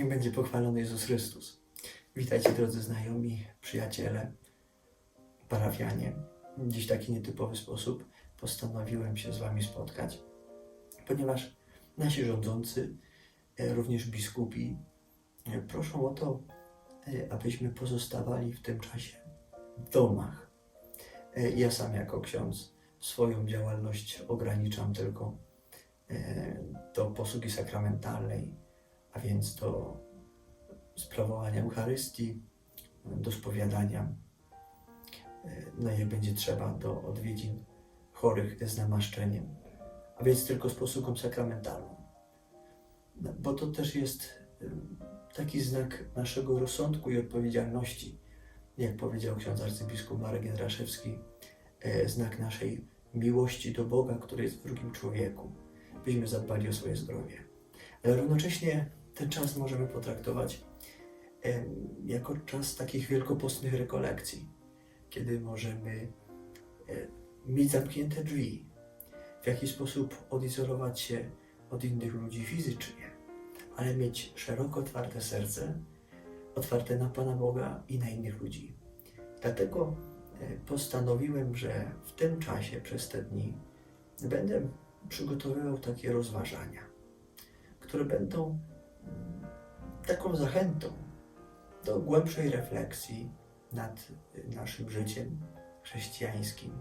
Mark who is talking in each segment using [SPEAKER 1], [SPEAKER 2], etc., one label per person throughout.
[SPEAKER 1] Niech będzie pochwalony Jezus Chrystus. Witajcie drodzy znajomi, przyjaciele, parafianie. Dziś taki nietypowy sposób postanowiłem się z Wami spotkać, ponieważ nasi rządzący, e, również biskupi, e, proszą o to, e, abyśmy pozostawali w tym czasie w domach. Ja sam jako ksiądz swoją działalność ograniczam tylko do posługi sakramentalnej, a więc do sprawowania Eucharystii, do spowiadania, e, no jak będzie trzeba, do odwiedzin chorych z namaszczeniem, a więc tylko z posługą sakramentalną. No, Bo to też jest e, taki znak naszego rozsądku i odpowiedzialności, jak powiedział ksiądz arcybiskup Marek Jędraszewski, e, znak naszej miłości do Boga, który jest w drugim człowieku, byśmy zadbali o swoje zdrowie. Ale równocześnie ten czas możemy potraktować jako czas takich wielkopostnych rekolekcji, kiedy możemy e, mieć zamknięte drzwi, w jakiś sposób odizolować się od innych ludzi fizycznie, ale mieć szeroko otwarte serce, otwarte na Pana Boga i na innych ludzi. Dlatego e, postanowiłem, że w tym czasie, przez te dni, będę przygotowywał takie rozważania, które będą taką zachętą do głębszej refleksji nad naszym życiem chrześcijańskim,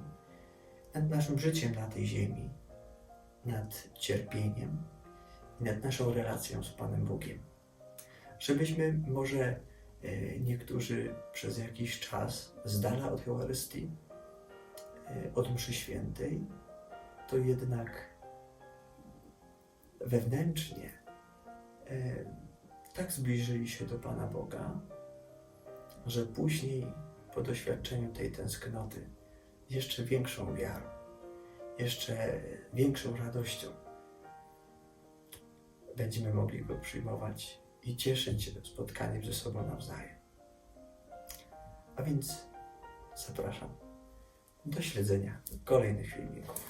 [SPEAKER 1] nad naszym życiem na tej ziemi, nad cierpieniem i nad naszą relacją z Panem Bogiem. Żebyśmy może e, niektórzy przez jakiś czas z dala od Eucharystii, e, od mszy świętej, to jednak wewnętrznie tak zbliżyli się do Pana Boga, że później po doświadczeniu tej tęsknoty jeszcze większą wiarą, jeszcze większą radością będziemy mogli Go przyjmować i cieszyć się spotkaniem ze sobą nawzajem. A więc zapraszam do śledzenia kolejnych filmików.